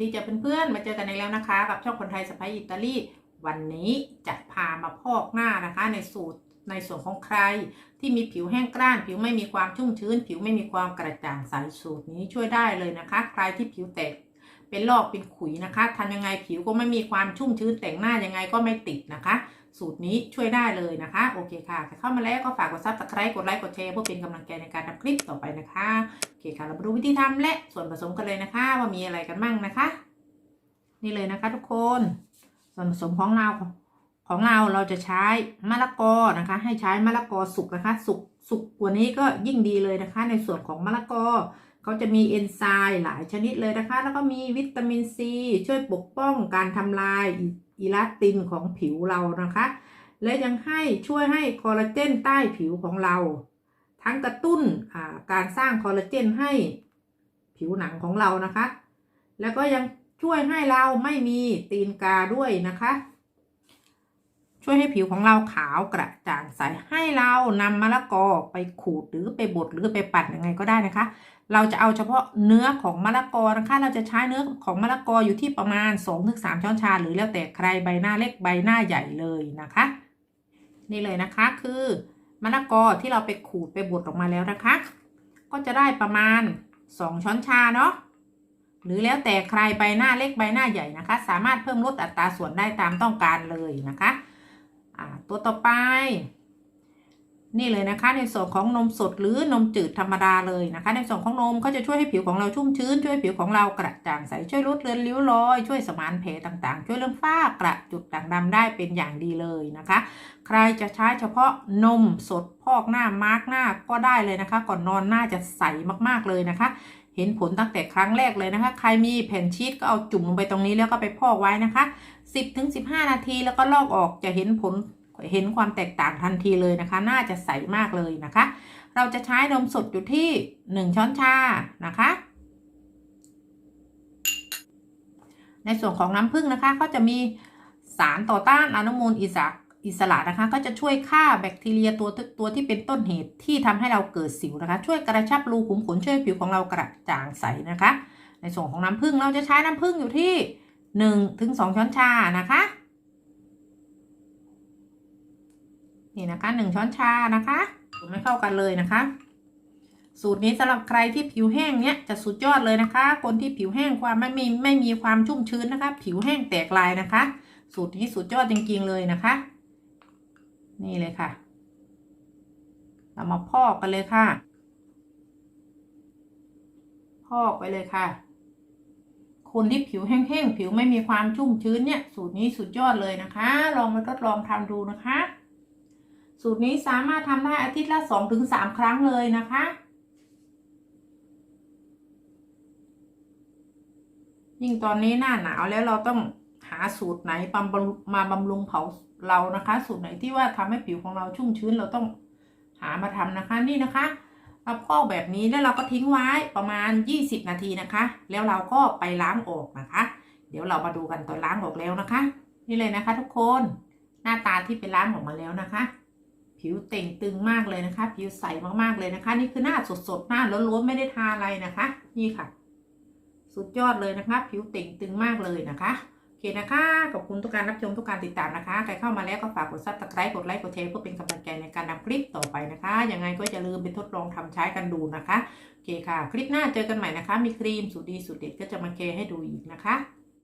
ดีจะเพื่อนๆ มาเจอกันอีกแล้วนะคะ กับช่องคนไทยสไปอิตาลีวันนี้จะพามาพอกหน้านะคะ ในสูตรในส่วนของใครที่มีผิวแห้งกร้าน ผิวไม่มีความชุ่มชื้น ผิวไม่มีความกระจ่างใสสูตรนี้ช่วยได้เลยนะคะ ใครที่ผิวแตกเป็นลอกเป็นขุยนะคะทำยังไงผิวก็ไม่มีความชุ่มชื้นแต่งหน้ายังไงก็ไม่ติดนะคะ สูตรนี้ช่วยได้เลยนะคะ โอเคค่ะ เข้ามาแล้วก็ฝากกดซับสไครต์กดไลค์กดแชร์เพื่อเป็นกำลังใจในการทำคลิปต่อไปนะคะ เคค่ะ เรามาดูวิธีทำและส่วนผสมกันเลยนะคะ ว่ามีอะไรกันบ้างนะคะ นี่เลยนะคะ ทุกคน ส่วนผสมของเราของเราเราจะใช้มะละกอนะคะ ให้ใช้มะละกอสุกนะคะ สุกสุกกว่านี้ก็ยิ่งดีเลยนะคะ ในส่วนของมะละกอเขาจะมีเอนไซม์หลายชนิดเลยนะคะ แล้วก็มีวิตามินซี ช่วยปกป้องการทำลายอิลาสตินของผิวเรานะคะ และยังให้ช่วยให้คอลลาเจนใต้ผิวของเรา ทั้งกระตุ้นการสร้างคอลลาเจนให้ผิวหนังของเรานะคะ แล้วก็ยังช่วยให้เราไม่มีตีนกาด้วยนะคะ ช่วยให้ผิวของเราขาวกระจ่างใสให้เรานำมะละกอไปขูดหรือไปบดหรือไปปั่นยังไงก็ได้นะคะ เราจะเอาเฉพาะเนื้อของมะละกอนะคะ เราจะใช้เนื้อของมะละกออยู่ที่ประมาณ 2-3 ช้อนชาหรือแล้วแต่ใครใบหน้าเล็กใบหน้าใหญ่เลยนะคะ นี่เลยนะคะคือ มะละกอที่เราไปขูดไปบดออกมาแล้วนะคะ ก็จะได้ประมาณ 2 ช้อนชาเนาะหรือแล้วแต่ใครใบหน้าเล็กใบหน้าใหญ่นะคะ สามารถเพิ่มลดอัตราส่วนได้ตามต้องการเลยนะคะะตัวต่อไป นี่เลยนะคะในส่วนของนมสดหรือนมจืดธรรมดาเลยนะคะ ในส่วนของนมก็จะช่วยให้ผิวของเราชุ่มชื้น ช่วยผิวของเรากระจ่างใสช่วยลดเลือนริ้วรอย ช่วยสมานแผลต่างๆ ช่วยเรื่องฝ้ากระจุดด่างดำได้เป็นอย่างดีเลยนะคะ ใครจะใช้เฉพาะนมสดพอกหน้ามาร์กหน้าก็ได้เลยนะคะ ก่อนนอนหน้าจะใสมากๆเลยนะคะเห็นผลตั้งแต่ครั้งแรกเลยนะคะ ใครมีแผ่นชีตก็เอาจุ่มลงไปตรงนี้แล้วก็ไปพอกไว้นะคะ 10-15 นาทีแล้วก็ลอกออกจะเห็นผล เห็นความแตกต่างทันทีเลยนะคะ น่าจะใสมากเลยนะคะ เราจะใช้นมสดอยู่ที่ 1 ช้อนชานะคะ ในส่วนของน้ำผึ้งนะคะ ก็จะมีสารต่อต้านอนุมูลอิสระอิสระนะคะ ก็จะช่วยฆ่าแบคทีเรียตัวตัวที่เป็นต้นเหตุที่ทำให้เราเกิดสิวนะคะ ช่วยกระชับรูขุมขนช่วยผิวของเรากระจ่างใสนะคะ ในส่วนของน้ำผึ้งเราจะใช้น้ำผึ้งอยู่ที่1ถึง2ช้อนชานะคะ นี่นะคะหนึ่งช้อนชานะคะไม่เข้ากันเลยนะคะ สูตรนี้สำหรับใครที่ผิวแห้งเนี้ยจะสุดยอดเลยนะคะ คนที่ผิวแห้งความไม่มีไม่มีความชุ่มชื้นนะคะ ผิวแห้งแตกลายนะคะ สูตรนี้สุดยอดจริงๆเลยนะคะ นี่เลยค่ะ เรามาพอกกันเลยค่ะ พอกไปเลยค่ะคนที่ผิวแห้งๆ ผิวไม่มีความชุ่มชื้นเนี่ย สูตรนี้สุดยอดเลยนะคะ ลองมาทดลองทำดูนะคะ สูตรนี้สามารถทำได้อาทิตย์ละสองถึงสามครั้งเลยนะคะ ยิ่งตอนนี้หน้าหนาวแล้วเราต้องหาสูตรไหนบำมาบำรุงเผาเรานะคะ สูตรไหนที่ว่าทำให้ผิวของเราชุ่มชื้นเราต้องหามาทำนะคะนี่นะคะเราพอกแบบนี้แล้วเราก็ทิ้งไว้ประมาณ 20 นาทีนะคะ แล้วเราก็ไปล้างออกนะคะ เดี๋ยวเรามาดูกันตอนล้างออกแล้วนะคะ นี่เลยนะคะ ทุกคนหน้าตาที่ไปล้างออกมาแล้วนะคะ ผิวเต่งตึงมากเลยนะคะ ผิวใสมากๆเลยนะคะ นี่คือหน้าสดๆหน้าล้วนๆไม่ได้ทาอะไรนะคะ นี่ค่ะ สุดยอดเลยนะคะ ผิวเต่งตึงมากเลยนะคะโอเคนะคะขอบคุณทุกการรับชมทุกการติดตามนะคะใครเข้ามาแล้วก็ฝากกดซับสไครต์กดไลค์กดแชร์เพื่อเป็นกำลังใจในการนำคลิปต่อไปนะคะยังไงก็อย่าลืมไปทดลองทำใช้กันดูนะคะโอเคค่ะ คลิปหน้าเจอกันใหม่นะคะ มีครีมสูตรดีสูตรเด็ดก็จะมาแชร์ให้ดูอีกนะคะ